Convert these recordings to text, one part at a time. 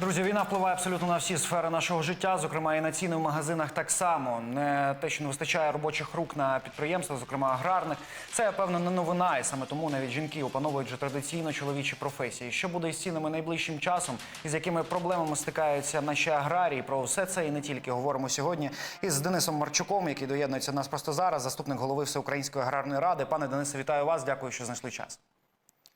Друзі, війна впливає абсолютно на всі сфери нашого життя, зокрема і на ціни в магазинах так само. Не те, що не вистачає робочих рук на підприємствах, зокрема аграрних. Це певно не новина, і саме тому навіть жінки опановують вже традиційно чоловічі професії. Що буде із цінами найближчим часом, і з якими проблемами стикаються наші аграрії? Про все це і не тільки говоримо сьогодні із Денисом Марчуком, який доєднується до нас просто зараз, заступник голови Всеукраїнської аграрної ради. Пане Денисе, вітаю вас. Дякую, що знайшли час.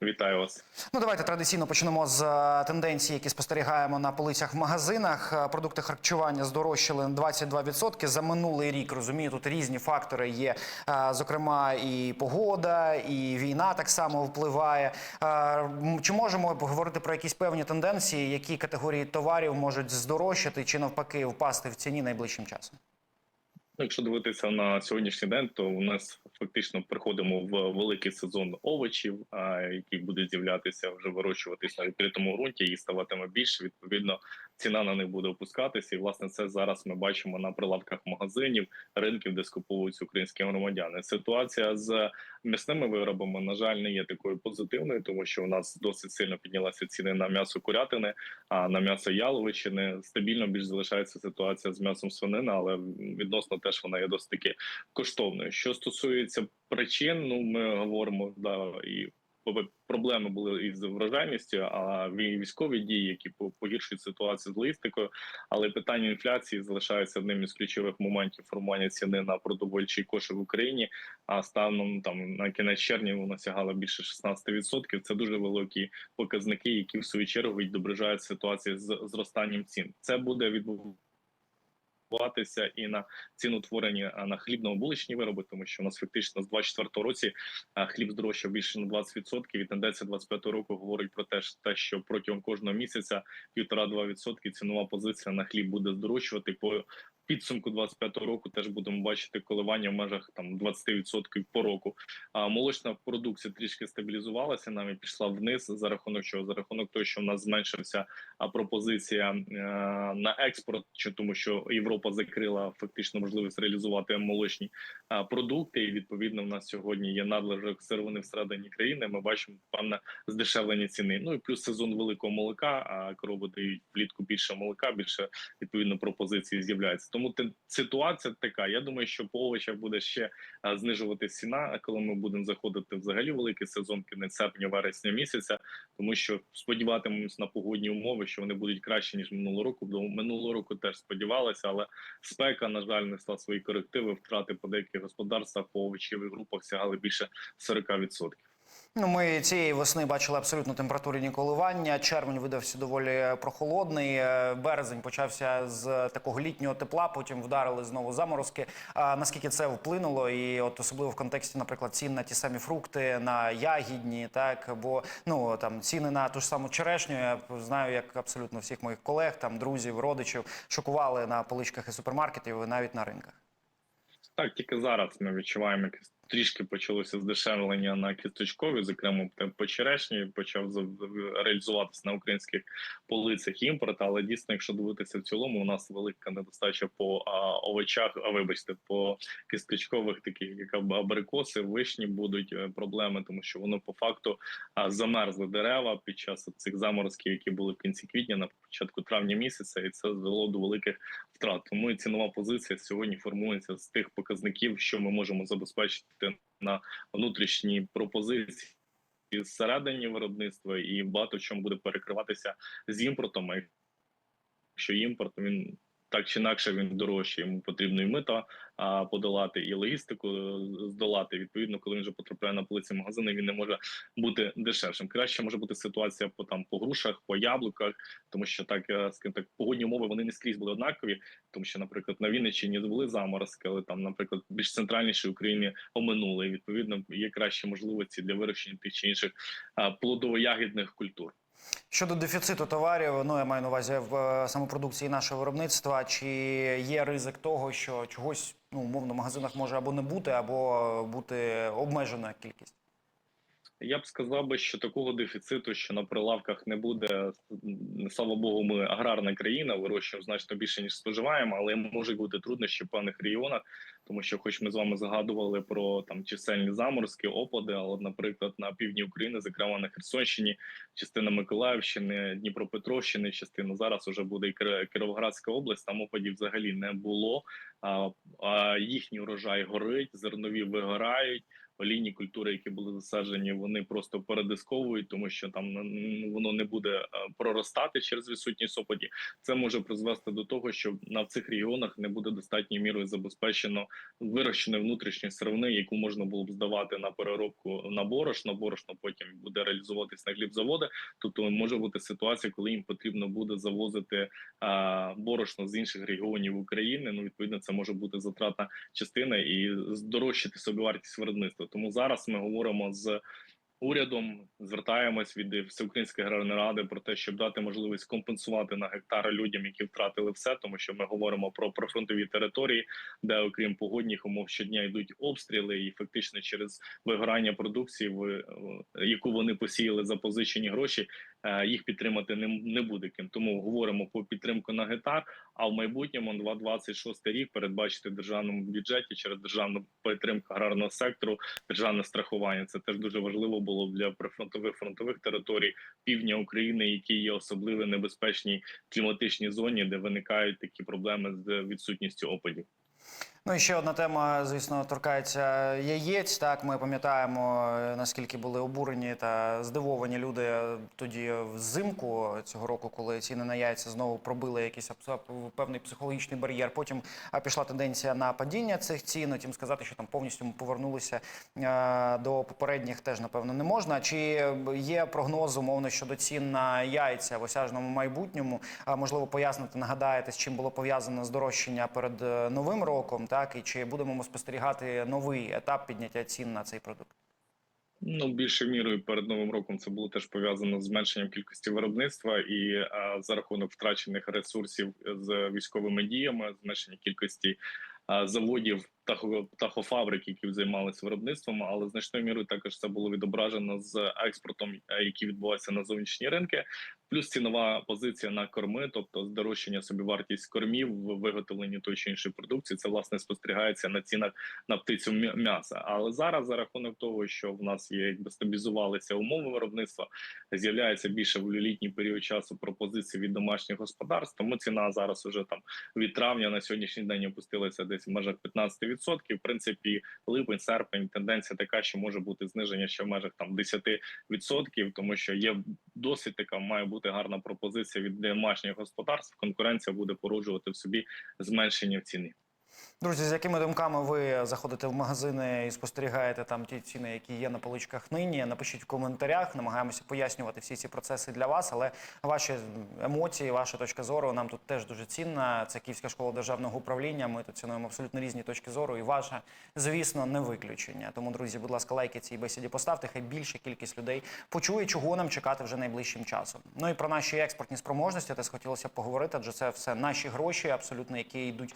Вітаю вас. Ну, давайте традиційно почнемо з е, тенденцій, які спостерігаємо на полицях в магазинах. Е, Продукти харчування здорожчали на 22% за минулий рік. Розумію, тут різні фактори є. Е, Зокрема, і погода, і війна так само впливає. Чи можемо поговорити про якісь певні тенденції, які категорії товарів можуть здорожчати чи навпаки впасти в ціні найближчим часом? Ну, Якщо дивитися на сьогоднішній день, то у нас фактично приходимо в великий сезон овочів, які будуть з'являтися вже вирощуватись на відкритому ґрунті, і ставатиме більше. Відповідно, ціна на них буде опускатися. І власне це зараз ми бачимо на прилавках магазинів, ринків, де скуповуються українські громадяни. Ситуація з м'ясними виробами, на жаль, не є такою позитивною, тому що у нас досить сильно піднялися ціни на м'ясо курятини, а на м'ясо яловичини стабільно більш залишається ситуація з м'ясом свинини, але відносно теж вона є досить таки коштовною. Що стосується причин, ну ми говоримо да і проблеми були із врожайністю, а військові дії, які по- погіршують ситуацію з логістикою. Але питання інфляції залишається одним із ключових моментів формування ціни на продовольчий кошик в Україні. А станом там на кінець червня воно сягало більше 16%. Це дуже великі показники, які в свою чергу відображають ситуацію з зростанням цін. Це буде відбуватися відбуватися і на цінотворенні а, на хлібно-булочні вироби, тому що у нас фактично з 24 році хліб здорожчав більше на 20%, і тенденція 25 року говорить про те, що протягом кожного місяця 1,5-2% цінова позиція на хліб буде здорожчувати по підсумку 25 року. Теж будемо бачити коливання в межах там 20% по року. А молочна продукція трішки стабілізувалася, навіть пішла вниз за рахунок чого за рахунок того, що в нас зменшився пропозиція е, на експорт, чи тому, що Європа закрила фактично можливість реалізувати молочні е, продукти, і відповідно в нас сьогодні є надлежок сировини всередині країни. Ми бачимо певне здешевлення ціни. Ну і плюс сезон великого молока. А корови дають влітку більше молока, більше відповідно пропозиції з'являється. Тому ситуація така. Я думаю, що по овочах буде ще е, знижувати ціна. Коли ми будемо заходити взагалі великий сезон, кінець серпня, вересня місяця, тому що сподіватимемось на погодні умови, що вони будуть краще ніж минулого року. До минулого року теж сподівалися, але спека на жаль несла свої корективи. Втрати по деяких господарствах по овочевих групах сягали більше 40%. Ну, ми цієї весни бачили абсолютно температурні коливання. Червень видався доволі прохолодний. е, Березень почався з такого літнього тепла. Потім вдарили знову заморозки. А наскільки це вплинуло, і от особливо в контексті, наприклад, цін на ті самі фрукти, на ягідні, так бо ну там ціни на ту ж саму черешню. Я знаю, як абсолютно всіх моїх колег, там друзів, родичів шокували на поличках і супермаркетів, і навіть на ринках. Так, тільки зараз ми відчуваємо якесь трішки почалося здешевлення на кісточкові, зокрема по черешні почав реалізуватися на українських полицях імпорт. Але дійсно, якщо дивитися в цілому, у нас велика недостача по а, овочах. А вибачте, по кісточкових, таких як аб- абрикоси, вишні будуть е, проблеми, тому що воно по факту замерзли дерева під час цих заморозків, які були в кінці квітня, на початку травня місяця, і це звело до великих втрат. Тому і цінова позиція сьогодні формується з тих показників, що ми можемо забезпечити на внутрішні пропозиції зсередині виробництва, і багато в чому буде перекриватися з імпортом. Якщо імпорт він так чи інакше він дорожчий, йому потрібно і мита а, подолати, і логістику е, здолати. Відповідно, коли він вже потрапляє на полиці магазину, він не може бути дешевшим. Краще може бути ситуація по там по грушах, по яблуках, тому що так е, скажімо так погодні умови вони не скрізь були однакові, тому що, наприклад, на Вінниччині були заморозки, але там, наприклад, більш центральнішій Україні оминули. І, відповідно, є кращі можливості для вирощення тих чи інших плодово-ягідних культур. Щодо дефіциту товарів, ну я маю на увазі в е, самопродукції нашого виробництва. Чи є ризик того, що чогось ну умовно в магазинах може або не бути, або бути обмежена кількість? Я б сказав би, що такого дефіциту, що на прилавках не буде. Слава Богу, ми аграрна країна, вирощуємо значно більше ніж споживаємо, але можуть бути труднощі в певних регіонах, тому що, хоч ми з вами згадували про там чисельні заморозки, опади, але, наприклад, на півдні України, зокрема на Херсонщині, частина Миколаївщини, Дніпропетровщини, частина зараз уже буде і Кир- Кіровоградська область. Там опадів взагалі не було. А, а їхній урожай горить, зернові вигорають. Олійні культури, які були засаджені, вони просто передисковують, тому що там воно не буде е, проростати через відсутність опадів. Це може призвести до того, що на цих регіонах не буде достатньою мірою забезпечено вирощеної внутрішньої сировини, яку можна було б здавати на переробку на борошно. Борошно потім буде реалізовуватись на хлібзаводи. Тобто може бути ситуація, коли їм потрібно буде завозити а, борошно з інших регіонів України. Ну відповідно, це може бути затратна частина і здорожчати собівартість виробництва. Тому зараз ми говоримо з урядом, звертаємось від Всеукраїнської аграрної ради про те, щоб дати можливість компенсувати на гектари людям, які втратили все, тому що ми говоримо про прифронтові території, де окрім погодних умов щодня йдуть обстріли, і фактично через вигорання продукції, е, яку вони посіяли за позичені гроші, їх підтримати не, не буде ким. Тому говоримо про підтримку на гектар. А в майбутньому 2026 рік передбачити в державному бюджеті через державну підтримку аграрного сектору, державне страхування. Це теж дуже важливо було для прифронтових фронтових територій півдня України, які є особливо небезпечній кліматичній зоні, де виникають такі проблеми з відсутністю опадів. Ну і ще одна тема, звісно, торкається яєць. Так, ми пам'ятаємо, е, наскільки були обурені та здивовані люди тоді взимку цього року, коли ціни на яйця знову пробили якийсь певний психологічний бар'єр. Потім пішла тенденція на падіння цих цін. Утім, сказати, що там повністю ми повернулися е, до попередніх, теж напевно не можна. Чи є прогноз умовно щодо цін на яйця в осяжному майбутньому? А можливо, пояснити, нагадаєте, з чим було пов'язано здорожчання перед е, новим роком, так і чи будемо ми спостерігати новий етап підняття цін на цей продукт? Ну, більшою мірою перед новим роком це було теж пов'язано з зменшенням кількості виробництва і а, за рахунок втрачених ресурсів з військовими діями, зменшення кількості а, заводів птахофабрик, які займалися виробництвом, але значною мірою також це було відображено з експортом, е, який відбувається на зовнішні ринки. Плюс цінова позиція на корми, тобто здорожчання собівартість кормів в виготовленні тої чи іншої продукції. Це власне спостерігається на цінах на птицю м'яса. Але зараз за рахунок того, що в нас є якби стабілізувалися умови виробництва, з'являється більше в літній період часу пропозицій від домашніх господарств. Тому ціна зараз уже там від травня на сьогоднішній день опустилася десь в межах 15%. В принципі, липень, серпень тенденція така, що може бути зниження ще в межах там 10%, тому що є досить така має бути гарна пропозиція від домашніх господарств. Конкуренція буде породжувати в собі зменшення в ціні. Друзі, з якими думками ви заходите в магазини і спостерігаєте там ті ціни, які є на поличках нині? Напишіть в коментарях. Намагаємося пояснювати всі ці процеси для вас. Але ваші емоції, ваша точка зору нам тут теж дуже цінна. Це Київська школа державного управління. Ми тут цінуємо абсолютно різні точки зору, і ваша, звісно, не виключення. Тому, друзі, будь ласка, лайки цій бесіді поставте. Хай більша кількість людей почує, чого нам чекати вже найближчим часом. Ну і про наші експортні спроможності теж хотілося поговорити, адже це все наші гроші, абсолютно які йдуть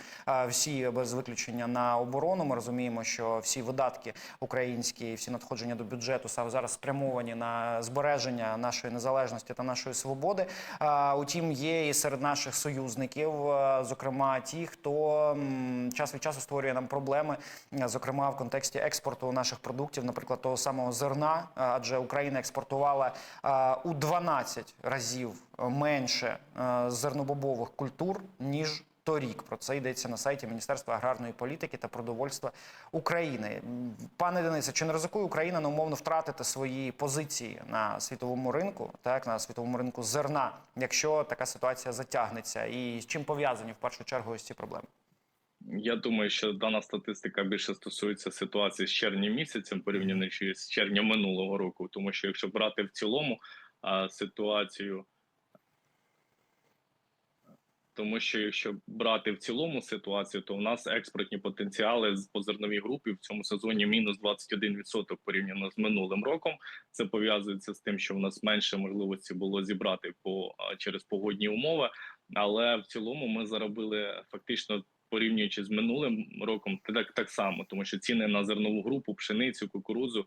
всі без виключення на оборону. Ми розуміємо, що всі видатки українські, всі надходження до бюджету саме зараз спрямовані на збереження нашої незалежності та нашої свободи. А, Утім, є і серед наших союзників, зокрема ті, хто час від часу створює нам проблеми, зокрема в контексті експорту наших продуктів, наприклад, того самого зерна, адже Україна експортувала у 12 разів менше зернобобових культур ніж торік. Про це йдеться на сайті Міністерства аграрної політики та продовольства України. Пане Денисе, чи не ризикує Україна неумовно втратити свої позиції на світовому ринку, так на світовому ринку зерна, якщо така ситуація затягнеться? І з чим пов'язані в першу чергу ось ці проблеми? Я думаю, що дана статистика більше стосується ситуації з червня місяцем, порівняно з червня минулого року, тому що якщо брати в цілому ситуацію. Тому що якщо брати в цілому ситуацію, то в нас експортні потенціали по зерновій групі в цьому сезоні мінус 21% порівняно з минулим роком. Це пов'язується з тим, що в нас менше можливості було зібрати по через погодні умови. Але в цілому ми заробили фактично порівнюючи з минулим роком, так так само, тому що ціни на зернову групу, пшеницю, кукурудзу,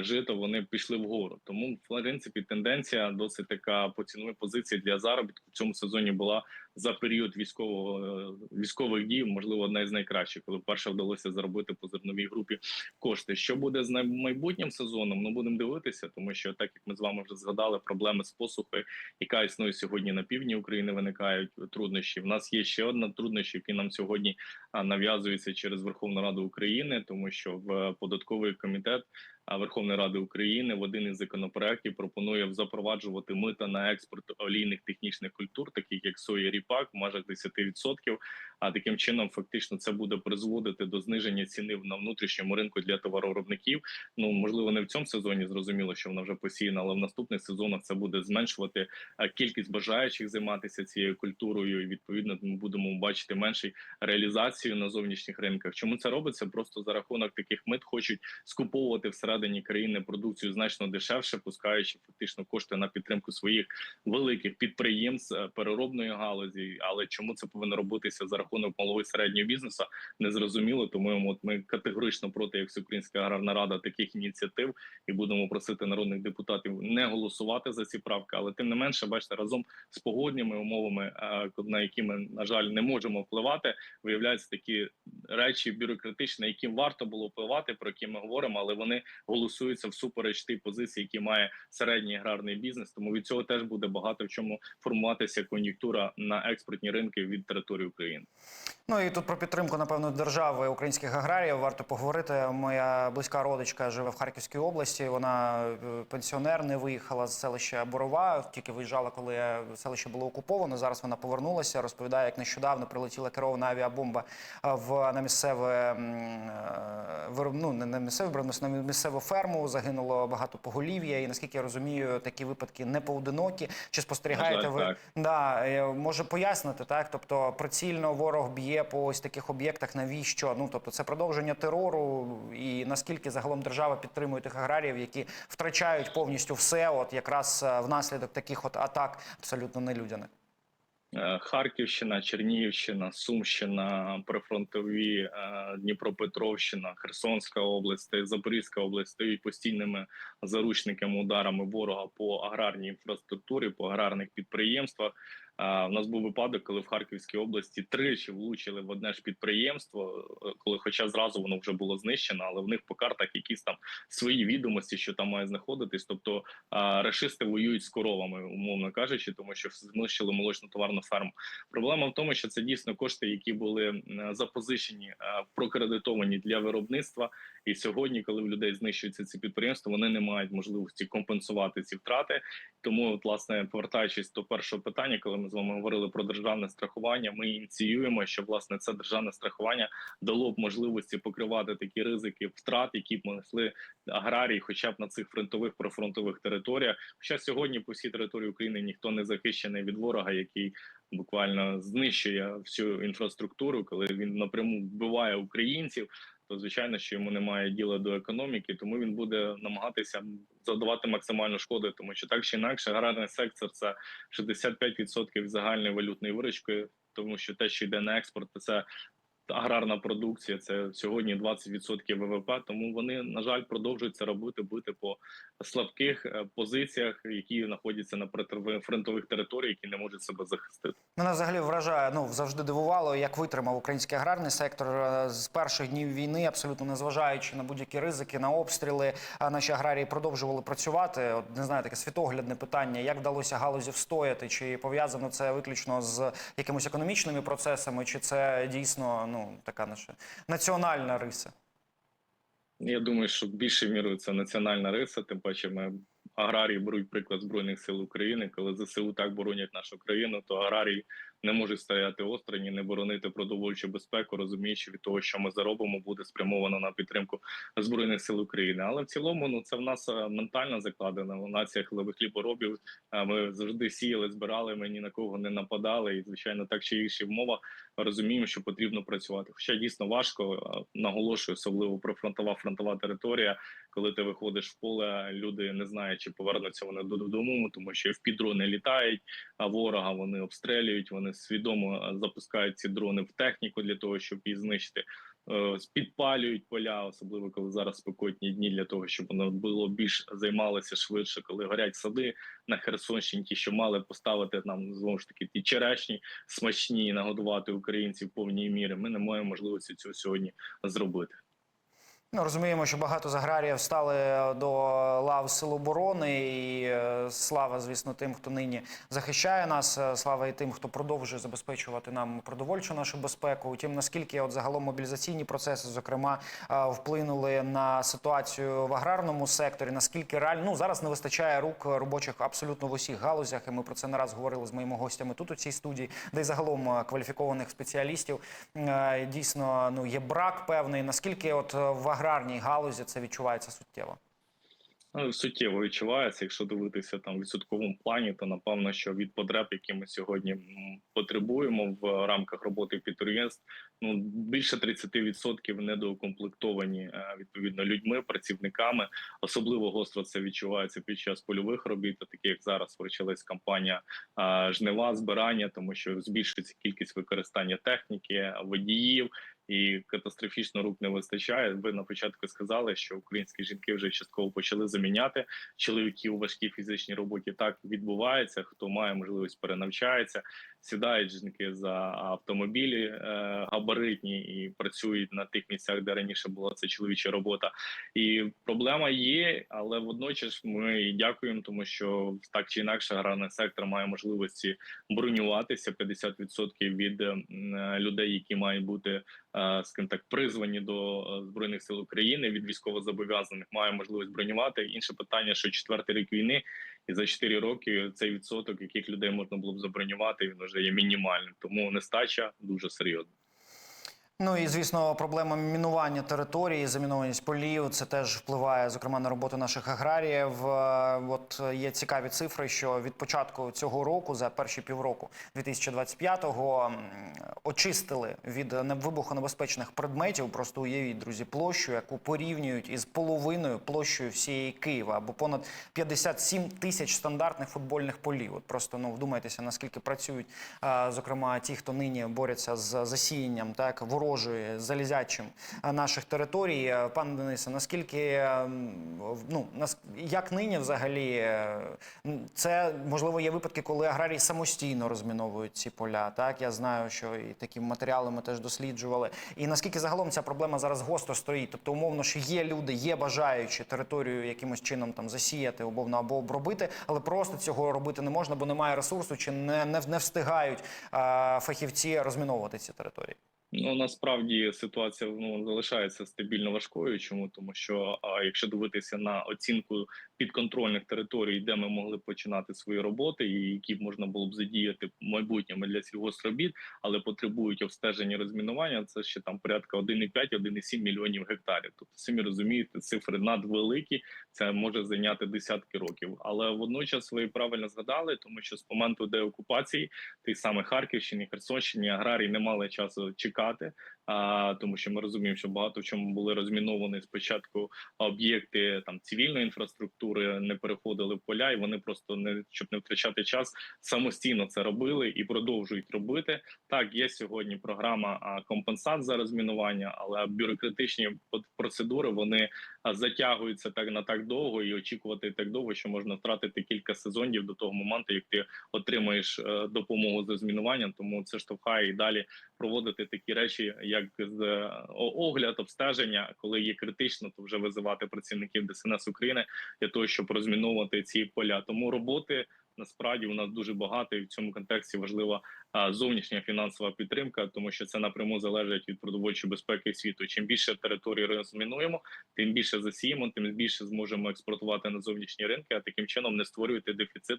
жито вони пішли вгору. Тому в принципі тенденція досить така по ціновій позиції для заробітку в цьому сезоні була за період військового е, військових дій, можливо, одна із найкращих, коли вперше вдалося заробити по зерновій групі кошти. Що буде з майбутнім сезоном? Ну будемо дивитися, тому що так як ми з вами вже згадали, проблеми з посухою, яка існує сьогодні на півдні України, виникають труднощі. В нас є ще одна труднощі, які нам сьогодні нав'язується через Верховну Раду України, тому що в податковий комітет Верховної Ради України в один із законопроєктів пропонує запроваджувати мита на експорт олійних технічних культур, таких як соя, ріпак, в межах 10%. А таким чином, фактично, це буде призводити до зниження ціни на внутрішньому ринку для товаровиробників. Ну можливо, не в цьому сезоні зрозуміло, що вона вже посіяна, але в наступних сезонах це буде зменшувати кількість бажаючих займатися цією культурою. І відповідно ми будемо бачити меншу реалізацію на зовнішніх ринках. Чому це робиться? Просто за рахунок таких мит хочуть скуповувати всередині країни продукцію значно дешевше, пускаючи фактично кошти на підтримку своїх великих підприємств е, переробної галузі. Але чому це повинно робитися за рахунок малого і середнього бізнесу? Незрозуміло. Тому от ми категорично проти як Всеукраїнська аграрна рада таких ініціатив і будемо просити народних депутатів не голосувати за ці правки. Але тим не менше, бачите, разом з погодніми умовами, е, на які ми на жаль не можемо впливати, виявляються такі речі бюрократичні, на які варто було впливати, про які ми говоримо, але вони голосуються всупереч тій позиції, які має середній аграрний бізнес. Тому від цього теж буде багато в чому формуватися кон'юнктура на експортні ринки від території України. Ну і тут про підтримку, напевно, держави українських аграріїв варто поговорити. Моя близька родичка живе в Харківській області. Вона е, пенсіонер, не виїхала з селища Борова, тільки виїжджала, коли селище було окуповано. Зараз вона повернулася. Розповідає, як нещодавно прилетіла керована авіабомба е, в на місцеве е, ну, не на місцеве на місцеву ферму. Загинуло багато поголів'я. І наскільки я розумію, такі випадки не поодинокі. Чи спостерігаєте ви? так. Да, може пояснити, так? Тобто прицільно ворог б'є по ось таких об'єктах, навіщо? Ну тобто це продовження терору, і наскільки загалом держава підтримує тих аграріїв, які втрачають повністю все, от якраз е, внаслідок таких от атак абсолютно нелюдяних. Е, Харківщина, Чернігівщина, Сумщина, прифронтові е, Дніпропетровщина, Херсонська область, Запорізька область стоїть постійними заручниками ударами ворога по аграрній інфраструктурі, по аграрних підприємствах. У нас був випадок, коли в Харківській області тричі влучили в одне ж підприємство, е, коли, хоча зразу воно вже було знищено, але в них по картах якісь там свої відомості, що там має знаходитись. Тобто рашисти воюють з коровами, умовно кажучи, тому що знищили молочну товарну ферму. Проблема в тому, що це дійсно кошти, які були запозичені, е, прокредитовані для виробництва. І сьогодні, коли в людей знищуються ці підприємства, вони не мають можливості компенсувати ці втрати. Тому, от, власне, повертаючись до першого питання, коли ми з вами говорили про державне страхування, ми ініціюємо, щоб власне це державне страхування дало б можливості покривати такі ризики втрат, які б несли аграрії, хоча б на цих фронтових прифронтових територіях. Хоча сьогодні по всій території України ніхто не захищений від ворога, який буквально знищує всю інфраструктуру, коли він напряму вбиває українців. То звичайно, що йому немає діла до економіки, тому він буде намагатися завдавати максимальну шкоду, тому що так чи інакше аграрний сектор це 65% від загальної валютної виручки, тому що те, що йде на експорт, це аграрна продукція. Це сьогодні 20% ВВП. Тому вони на жаль продовжують це робити, бити по слабких е, позиціях, які знаходяться на фронтових територіях, які не можуть себе захистити. Мене взагалі вражає, ну завжди дивувало, як витримав український аграрний сектор е, з перших днів війни, абсолютно незважаючи на будь-які ризики, на обстріли. Наші аграрії продовжували працювати. От не знаю, таке світоглядне питання, як вдалося галузі встояти, чи пов'язано це виключно з якимись економічними процесами, чи це дійсно ну така наша національна риса. Я думаю, що більше мірою це національна риса. Тим паче, ми аграрії беруть приклад збройних сил України. Коли ЗСУ так боронять нашу країну, то аграрії не можуть стояти осторонь, не боронити продовольчу безпеку, розуміючи від того, що ми заробимо, буде спрямовано на підтримку збройних сил України. Але в цілому, ну це в нас е, ментально закладено. Нація хлебих хліборобів. Ми завжди сіяли, збирали. Ми ні на кого не нападали. І звичайно, так чи інші умова розуміємо, що потрібно працювати. Хоча дійсно важко е, наголошую, особливо про фронтова фронтова територія. Коли ти виходиш в поле, люди не знають, чи повернуться вони додому, тому що в підрони літають, а ворога вони обстрілюють, вони вони свідомо е, запускають ці дрони в техніку для того, щоб її знищити. Е, Підпалюють поля, особливо коли зараз спекотні дні, для того, щоб воно було більш займалося швидше, коли горять сади на Херсонщині, ті, що мали поставити нам знову ж таки ті черешні смачні, нагодувати українців повній мірі. Ми не маємо можливості цього сьогодні зробити. Ну, розуміємо, що багато з аграріїв стали до лав Сил оборони, і е, слава, звісно, тим, хто нині захищає нас. е, Слава і тим, хто продовжує забезпечувати нам продовольчу нашу безпеку. Утім, наскільки от загалом мобілізаційні процеси, зокрема, е, вплинули на ситуацію в аграрному секторі, наскільки реально ну зараз не вистачає рук робочих абсолютно в усіх галузях, і ми про це не раз говорили з моїми гостями тут у цій студії, де й загалом е, кваліфікованих спеціалістів е, дійсно ну є брак певний. Наскільки от е, в аграрній галузі це відчувається суттєво? Ну, суттєво відчувається. Якщо дивитися там в відсотковому плані, то напевно, що від потреб, які ми сьогодні потребуємо в рамках роботи підприємств, ну більше 30% недоукомплектовані е, відповідно людьми, працівниками. Особливо гостро це відчувається під час польових робіт, такі як зараз почалась кампанія е, жнива, збирання, тому що збільшується кількість використання техніки, водіїв. І катастрофічно рук не вистачає. Ви на початку сказали, що українські жінки вже частково почали заміняти чоловіків у важкій фізичній роботі. Так відбувається. Хто має можливість перенавчається, сідають жінки за автомобілі е, габаритні і працюють на тих місцях, де раніше була це чоловіча робота. І проблема є, але водночас ми і дякуємо, тому що так чи інакше аграрний сектор має можливості бронюватися 50% від е, людей, які мають бути е, скажімо так, призвані до е, збройних сил України від військовозобов'язаних має можливість бронювати. Інше питання, що четвертий рік війни, і за 4 роки цей відсоток, яких людей можна було б забронювати, він вже є мінімальним. Тому нестача дуже серйозна. Ну і звісно, проблема мінування території, замінованість полів. Це теж впливає зокрема на роботу наших аграріїв. Е, От є цікаві цифри, що від початку цього року, за перші півроку 2025-го, м, очистили від вибухонебезпечних предметів. Просто уявіть, друзі, площу, яку порівнюють із половиною площею всієї Києва, або понад 57 тисяч стандартних футбольних полів. От просто ну вдумайтеся, наскільки працюють, е, зокрема, ті, хто нині бореться з засіянням, так ворожої залізячим е, наших територій. Е, Пане Денисе, наскільки е, ну як нині взагалі це можливо є випадки, коли аграрії самостійно розміновують ці поля. Так я знаю, що і такі матеріали ми теж досліджували. І наскільки загалом ця проблема зараз гостро стоїть? Тобто, умовно, що є люди, є бажаючі територію якимось чином там засіяти, умовно або обробити, але просто цього робити не можна, бо немає ресурсу, чи не, не, не встигають е, фахівці розміновувати ці території. Ну насправді ситуація ну залишається стабільно важкою. Чому тому, що а, якщо дивитися на оцінку підконтрольних територій, де ми могли починати свої роботи, і які можна було б задіяти майбутньому для сільгоспробіт, але потребують обстеження розмінування, це ще там порядка 1,5-1,7 мільйонів гектарів. Тобто, самі розумієте, цифри надвеликі. Це може зайняти десятки років. Але водночас ви правильно згадали, тому що з моменту деокупації тих самих Харківщини, Херсонщині аграрії не мали часу чекати. А тому, що ми розуміємо, що багато в чому були розміновані спочатку об'єкти там цивільної інфраструктури, не переходили в поля, і вони просто не щоб не втрачати час, самостійно це робили і продовжують робити. Так, є сьогодні програма компенсат за розмінування, але бюрократичні процедури вони затягуються так на так довго і очікувати так довго, що можна втратити кілька сезонів до того моменту, як ти отримаєш е, допомогу з розмінуванням. Тому це штовхає і далі проводити такі речі, як з е, огляд, обстеження, коли є критично, то вже визивати працівників ДСНС України для того, щоб розміновувати ці поля. Тому роботи насправді у нас дуже багато, і в цьому контексті важлива а, зовнішня фінансова підтримка, тому що це напряму залежить від продовольчої безпеки світу. Чим більше територій розмінуємо, тим більше засіємо, тим більше зможемо експортувати на зовнішні ринки, а таким чином не створювати дефіцит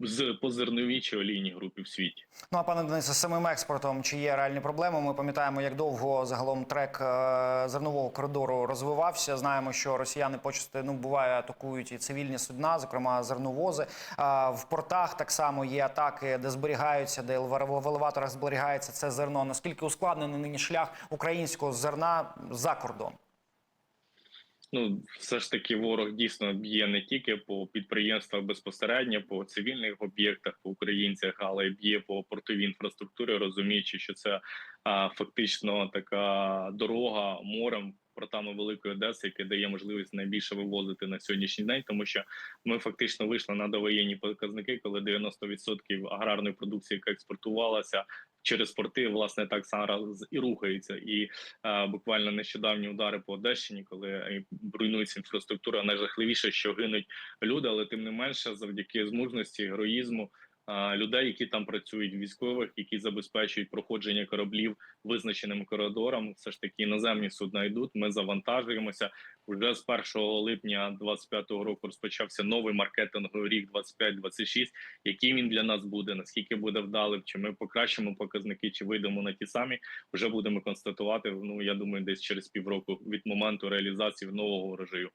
з позерновій чи олійній групі в світі. Ну а пане Денисе, з самим експортом чи є реальні проблеми? Ми пам'ятаємо, як довго загалом трек е, зернового коридору розвивався. Знаємо, що росіяни почасти ну буває атакують і цивільні судна, зокрема зерновози. В портах так само є атаки, де зберігаються, де в елеваторах зберігається це зерно. Наскільки ускладнений нині шлях українського зерна за кордон? Ну, все ж таки, ворог дійсно б'є не тільки по підприємствах безпосередньо, по цивільних об'єктах, по українцях, але й б'є по портовій інфраструктурі, розуміючи, що це а, фактично така дорога морем. Портами Великої Одеси, яке дає можливість найбільше вивозити на сьогоднішній день, тому що ми фактично вийшли на довоєнні показники, коли 90% аграрної продукції, яка експортувалася через порти, власне так зараз і рухається. І е, буквально нещодавні удари по Одещині, коли е, руйнується інфраструктура, найжахливіше, що гинуть люди, але тим не менше, завдяки змужності, героїзму. Людей, які там працюють, військових, які забезпечують проходження кораблів визначеним коридором, все ж таки іноземні судна йдуть. Ми завантажуємося. Уже з 1 липня 25-го року розпочався новий маркетинговий рік 25-26. Який він для нас буде? Наскільки буде вдалим? Чи ми покращимо показники, чи вийдемо на ті самі? Вже будемо констатувати. Ну я думаю, десь через півроку від моменту реалізації нового урожаю.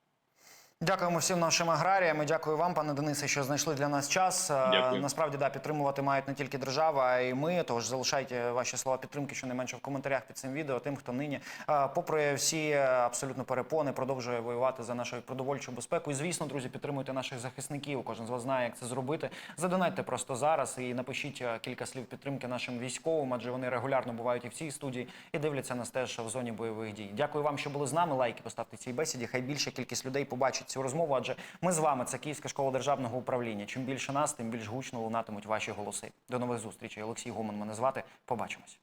Дякуємо всім нашим аграріям. і Дякую вам, пане Денисе, що знайшли для нас час. Е, Дякую. Насправді да, підтримувати мають не тільки держава, а й ми. Тож залишайте ваші слова підтримки, щонайменше в коментарях під цим відео. Тим, хто нині, е, попри всі е, абсолютно перепони, продовжує воювати за нашу продовольчу безпеку. І звісно, друзі, підтримуйте наших захисників. Кожен з вас знає, як це зробити. Задонайте просто зараз і напишіть кілька слів підтримки нашим військовим, адже вони регулярно бувають і в цій студії і дивляться нас теж в зоні бойових дій. Дякую вам, що були з нами. Лайки поставте цій бесіді. Хай більша кількість людей побачить цю розмову. Адже ми з вами це Київська школа державного управління. Чим більше нас, тим більш гучно лунатимуть ваші голоси. До нових зустрічей. Олексій Гуман мене звати. Побачимось.